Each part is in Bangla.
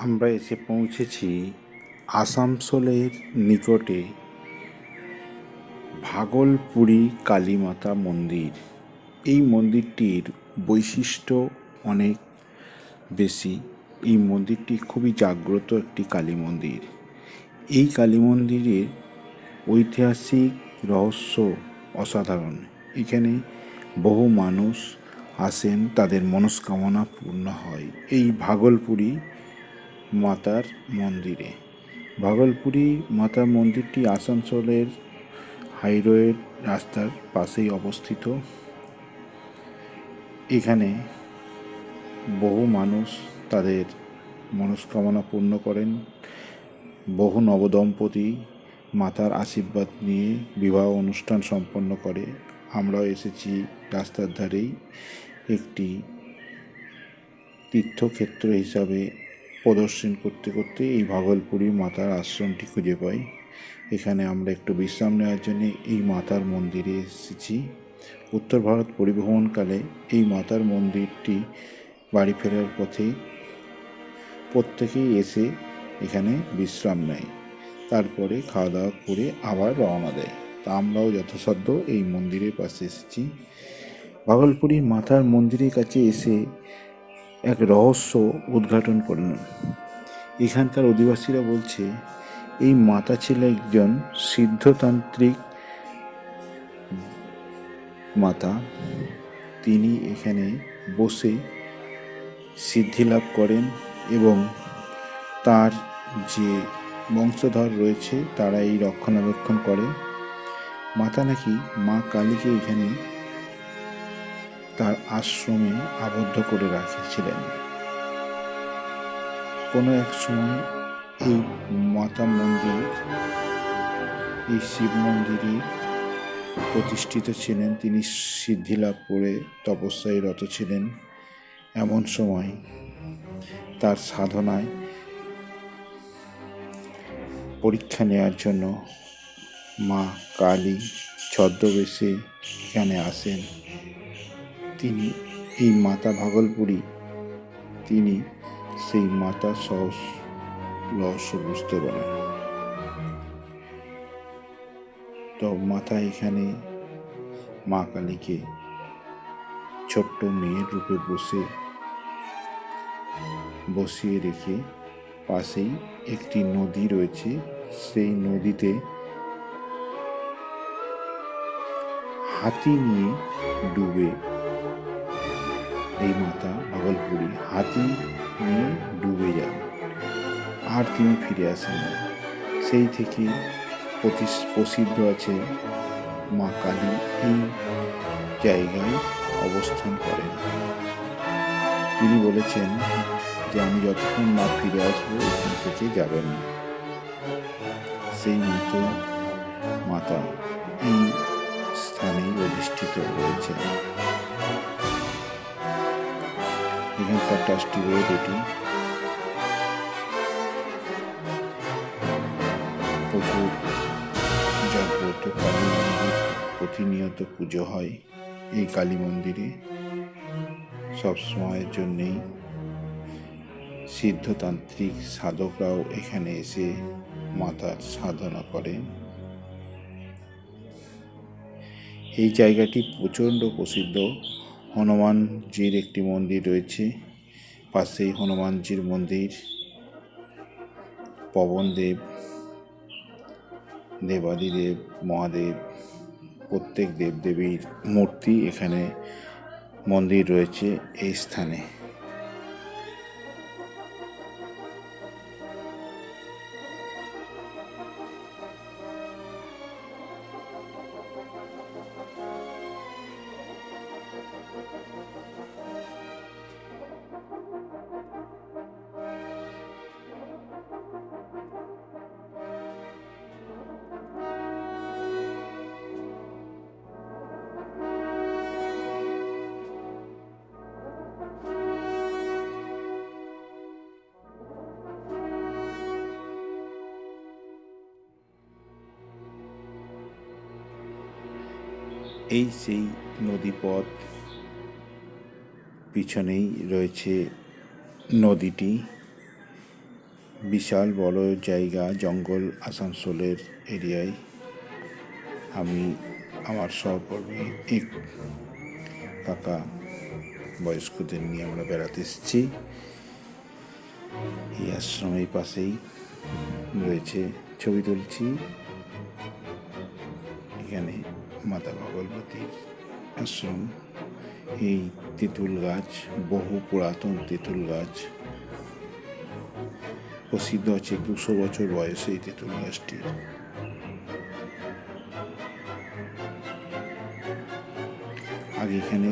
আমরা এসে পৌঁছেছি আসানসোলের নিকটে ভাগলপুরী কালীমাতা মন্দির। এই মন্দিরটির বৈশিষ্ট্য অনেক বেশি। এই মন্দিরটি খুবই জাগ্রত একটি কালী মন্দির। এই কালী মন্দিরের ঐতিহাসিক রহস্য অসাধারণ। এখানে বহু মানুষ আসেন, তাদের মনস্কামনা পূর্ণ হয়। এই ভাগলপুরী মাতার মন্দিরে। ভাগলপুরী মাতার মন্দিরটি আসানসোলের হাইরোয়ের রাস্তার পাশেই অবস্থিত। এখানে বহু মানুষ তাদের মনস্কামনা পূর্ণ করেন। বহু নবদম্পতি মাতার আশীর্বাদ নিয়ে বিবাহ অনুষ্ঠান সম্পন্ন করে। আমরাও এসেছি রাস্তার ধারেই একটি তীর্থক্ষেত্র হিসাবে প্রদর্শন করতে করতে এই ভাগলপুরী মাতার আশ্রমটি খুঁজে পাই। এখানে আমরা একটু বিশ্রাম নেওয়ার জন্য এই মাতার মন্দিরে এসেছি। উত্তর ভারত পরিবহনকালে এই মাতার মন্দিরটি বাড়ি ফেরার পথে প্রত্যেকেই এসে এখানে বিশ্রাম নেয়। তারপরে খাওয়া দাওয়া করে আবার রওনা দেয়। তা আমরাও যথাসাধ্য এই মন্দিরের পাশে এসেছি। ভাগলপুরী মাতার মন্দিরের কাছে এসে এক রহস্য উদ্ঘাটন করলেন। এখানকার অধিবাসীরা বলছে, এই মাতা ছিল একজন সিদ্ধতান্ত্রিক মাতা। তিনি এখানে বসে সিদ্ধি লাভ করেন এবং তার যে বংশধর রয়েছে, তারা এই রক্ষণাবেক্ষণ করে। মাতা নাকি মা কালীকে এখানে তার আশ্রমে আবদ্ধ করে রাখেছিলেন কোনো এক সময় এই মাতা মন্দির এই শিব মন্দিরে প্রতিষ্ঠিত ছিলেন, তিনি সিদ্ধি লাভ করে তপস্যায় রত ছিলেন। এমন সময় তার সাধনায় পরীক্ষা নেওয়ার জন্য মা কালী ছদ্মবেশে এখানে আসেন। তিনি এই মাতা ভাগলপুরী। তিনি সেই মাতা সহস রহস্য বুঝতে পারেন। তো মাতা এখানে মা কালীকে ছোট্ট মেয়ের রূপে বসে বসিয়ে রেখে পাশেই একটি নদী রয়েছে। সেই নদীতে হাতি নিয়ে ডুবে এই মাতা ভাগলপুরী হাতি নিয়ে ডুবে যান। আর তিনি ফিরে আসেন সেই থেকে প্রসিদ্ধ আছে মা কালী এই জায়গায় অবস্থান করেন। তিনি বলেছেন যে, আমি যতক্ষণ না ফিরে আসব, এখান থেকে যাবেন না। সেই মতো মাতা এই স্থানেই অধিষ্ঠিত এখানকার ট্রাস্টি রোড এটি প্রচুর জাগ্রত কালী মন্দির, প্রতিনিয়ত পুজো হয় এই কালী মন্দিরে। সব সময়ের জন্যেই সিদ্ধতান্ত্রিক সাধকরাও এখানে এসে মাতার সাধনা করেন। এই জায়গাটি প্রচণ্ড প্রসিদ্ধ। হনুমানজির একটি মন্দির রয়েছে। পাশেই হনুমানজির মন্দির, পবনদেব, দেবাদিদেব, মহাদেব, প্রত্যেক দেবদেবীর মূর্তি এখানে মন্দির রয়েছে এই স্থানে। এই সেই নদীপথ পিছনেই রয়েছে নদীটি। বিশাল বড় জায়গা, জঙ্গল আসানসোলের এরিয়ায়। আমি আমার সহকর্মী এক কাকা বয়স্কদের নিয়ে আমরা বেড়াতে এসেছি। এই আশ্রমের পাশেই রয়েছে ছবি তুলছি। এখানে মাতা ভগবতীর আশ্রম। এই তেঁতুল গাছ, বহু পুরাতন তেঁতুল গাছ। প্রসিদ্ধ আছে দুশো বছর বয়সে এই তেঁতুল গাছটির। আগে এখানে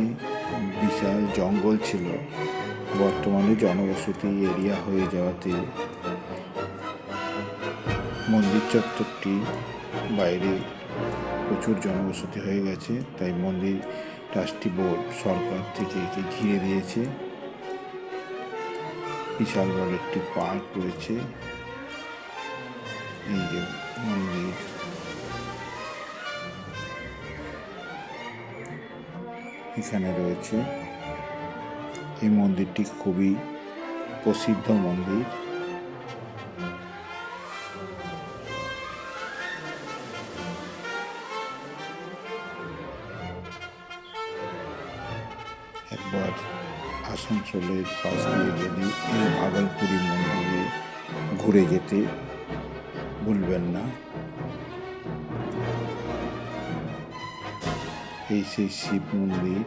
বিশাল জঙ্গল ছিল। বর্তমানে জনবসতি এরিয়া হয়ে যাওয়াতে মন্দির চত্বরটি বাইরে প্রচুর জনবসতি হয়ে গেছে, তাই মন্দির ট্রাস্টি বোর্ড সরকার থেকে একে ঘিরে দিয়েছে। বিশাল বড় একটি পার্ক রয়েছে। এই যে মন্দির। এখানে রয়েছে। এই মন্দিরটি খুবই প্রসিদ্ধ মন্দির। আসানসোলের পাশ দিয়ে গেলে এই ভাগলপুরি মন্দিরে ঘুরে যেতে ভুলবেন না। এই সেই শিব মন্দির,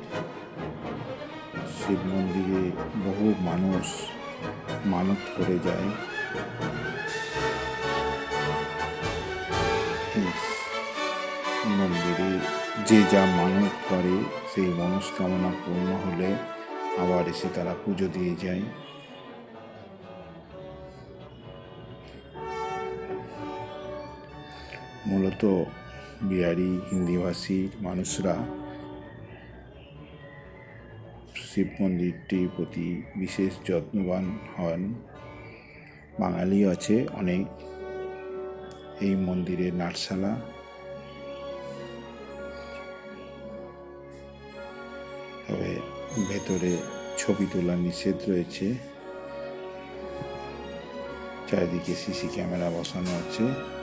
শিব মন্দিরে বহু মানুষ মানত করে যায়। মন্দিরে যে যা মানত করে, সেই মনস্কামনা পূর্ণ হলে আবার এসে তারা পুজো দিয়ে যায়। মূলত বিহারি, হিন্দিভাষী মানুষরা শিব মন্দিরটির প্রতি বিশেষ যত্নবান হন। বাঙালি আছে অনেক। এই মন্দিরের নাটশালা। তবে ভেতরে ছবি তোলা নিষেধ রয়েছে। চারিদিকে সিসি ক্যামেরা বসানো আছে।